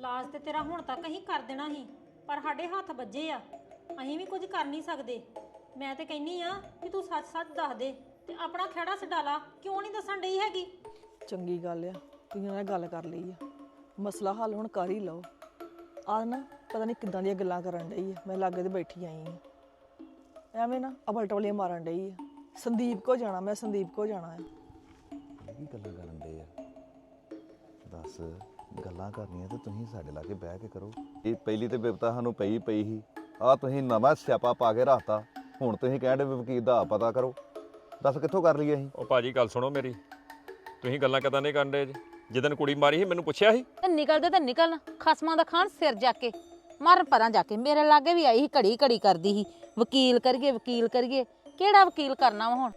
ਲਾਜ ਤੇ ਤੇਰਾ ਹੁਣ ਤੱਕ ਅਸੀਂ ਕਰ ਦੇਣਾ ਸੀ ਪਰ ਸਾਡੇ ਹੱਥ ਵੱਜੇ ਆ। ਅਸੀਂ ਵੀ ਕੁਝ ਕਰ ਨਹੀਂ ਸਕਦੇ। ਮੈਂ ਤੇ ਕਹਿੰਨੀ ਆ ਕਿ ਤੂੰ ਸੱਚ-ਸੱਚ ਦੱਸ ਦੇ ਤੇ ਆਪਣਾ ਖਹਿੜਾ ਛਡਾਲਾ ਕਿਉਂ ਨਹੀਂ ਦੱਸਣ ਡਈ ਹੈਗੀ? ਚੰਗੀ ਗੱਲ ਆ ਤੁਸੀਂ ਨਾਲ ਗੱਲ ਕਰ ਲਈ ਆ। ਮਸਲਾ ਹੱਲ ਹੁਣ ਕਰ ਹੀ ਲਓ। ਆ ਨਾ ਪਤਾ ਨਹੀਂ ਕਿੱਦਾਂ ਦੀਆਂ ਗੱਲਾਂ ਕਰਨ ਡਈ ਆ। ਮੈਂ ਲਾਗੇ ਤੇ ਬੈਠੀ ਆਈ ਆ। ਐਵੇਂ ਨਾ ਅਬਲਟਵਲੀਆਂ ਮਾਰਨ ਡਈ ਆ। ਸੰਦੀਪ ਕੋ ਜਾਣਾ ਮੈਂ ਸੰਦੀਪ ਕੋ ਜਾਣਾ ਆ। ਕੀ ਗੱਲਾਂ ਕਰਨ ਦੇ ਆ? ਦੱਸ। ਗੱਲਾਂ ਕਰਨੀਆਂ ਤੇ ਤੁਸੀਂ ਸਾਡੇ ਲਾਗੇ ਬਹਿ ਕੇ ਕਰੋ। ਇਹ ਪਹਿਲੀ ਤੇ ਬਿਪਤਾ ਸਾਨੂੰ ਪਈ ਪਈ ਸੀ। ਆ ਤੁਸੀਂ ਨਵਾਂ ਸਿਆਪਾ ਪਾ ਕੇ ਰੱਖਤਾ। ਹੁਣ ਤੁਸੀਂ ਕਹਿੰਦੇ ਵੀ ਵਕੀਲ ਦਾ ਪਤਾ ਕਰੋ। ਦੱਸ ਕਿੱਥੋਂ ਕਰ ਲਈਏ ਅਸੀਂ? ਉਹ ਭਾਜੀ ਗੱਲ ਸੁਣੋ ਮੇਰੀ। ਤੁਸੀਂ ਗੱਲਾਂ ਕਦਾਂ ਨਹੀਂ ਕਰਨ ਦੇ ਜਿੱਦਨ ਕੁੜੀ ਮਾਰੀ ਸੀ ਮੈਨੂੰ ਪੁੱਛਿਆ ਸੀ। ਤੇ ਨਿਕਲਦੇ ਤੇ ਨਿਕਲਣ ਖਸਮਾਂ ਦਾ ਖਾਨ ਸਿਰ ਜਾ ਕੇ। ਮਰ ਪਰਾਂ ਜਾ ਕੇ। ਮੇਰੇ ਲਾਗੇ ਵੀ ਆਈ ਸੀ ਘੜੀ ਘੜੀ ਕਰਦੀ ਸੀ। ਵਕੀਲ ਕਰੀਏ ਵਕੀਲ ਕਰੀਏ। ਕਿਹੜਾ ਵਕੀਲ ਕਰਨਾ ਵਾ ਹੁਣ?